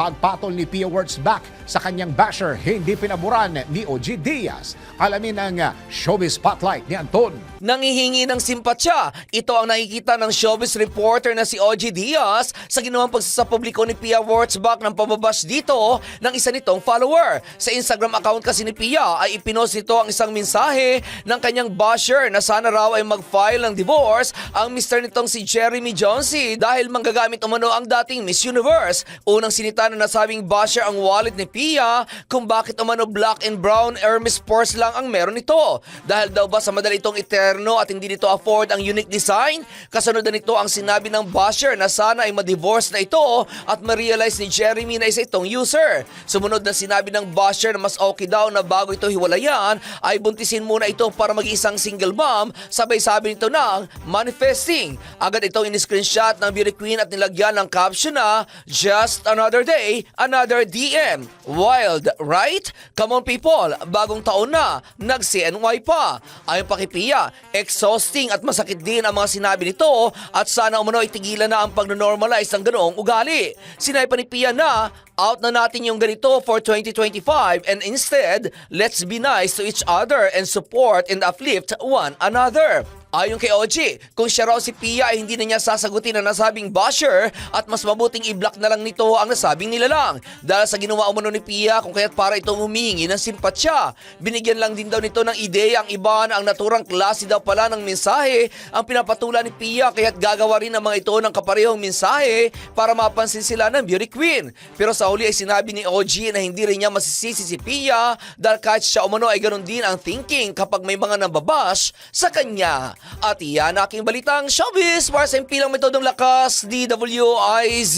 pagpatol ni Pia Wurtzbach sa kanyang basher hindi pinaboran ni OG Diaz. Alamin ang uh, showbiz spotlight ni Anton. Nangihingi ng simpatsya. Ito ang nakikita ng showbiz reporter na si OG Diaz sa ginawang pagsasapubliko ni Pia Wurtzbach ng pababash dito ng isa nitong follower. Sa Instagram account kasi ni Pia ay ipinost nito ang isang mensahe ng kanyang basher na sana raw ay mag-file ng divorce ang mister nitong si Jeremy Jonesy dahil manggagamit umano ang dating Miss Universe. Unang sinita na nasabing basher ang wallet ni Pia kung bakit umano black and brown Hermes purse lang ang meron nito. Dahil daw ba sa madali itong eterno at hindi nito afford ang unique design? Kasunod na nito ang sinabi ng basher na sana ay ma-divorce na ito at ma-realize ni Jeremy na isa itong user. Sumunod na sinabi ng basher na mas okay daw na bago ito hiwalayan ay buntisin muna ito para mag-isang single mom sabay sabi nito ng manifesting. Agad itong in-screenshot ng beauty queen at nilagyan ng caption na Just another day, another DM. Wild, right? Come on people, bagong taon na, nag-CNY pa. Ayon pa kay Pia, exhausting at masakit din ang mga sinabi nito at sana umano itigilan na ang pag-normalize ng ganoong ugali. Sinabi pa ni Pia na out na natin yung ganito for 2025 and instead, let's be nice to each other and support and uplift one another. Ayon kay OG, kung siya raw si Pia ay hindi na niya sasagutin ang nasabing basher at mas mabuting i-block na lang nito ang nasabing nilalang dahil sa ginawa umano ni Pia kung kaya't para itong humihingi ng simpatsya. Binigyan lang din daw nito ng ideya ang iba na ang naturang klase daw pala ng mensahe ang pinapatula ni Pia kaya't gagawa rin ang mga ito ng kaparehong mensahe para mapansin sila ng beauty queen. Pero sa huli ay sinabi ni OG na hindi rin niya masisisi si Pia dahil kahit siya umano ay ganun din ang thinking kapag may mga nababash sa kanya. At iyan aking balitang showbiz para sa impilang metodong lakas, DWIZ.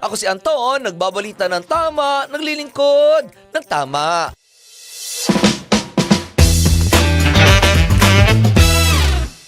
Ako si Anton, nagbabalita ng tama, naglilingkod ng tama.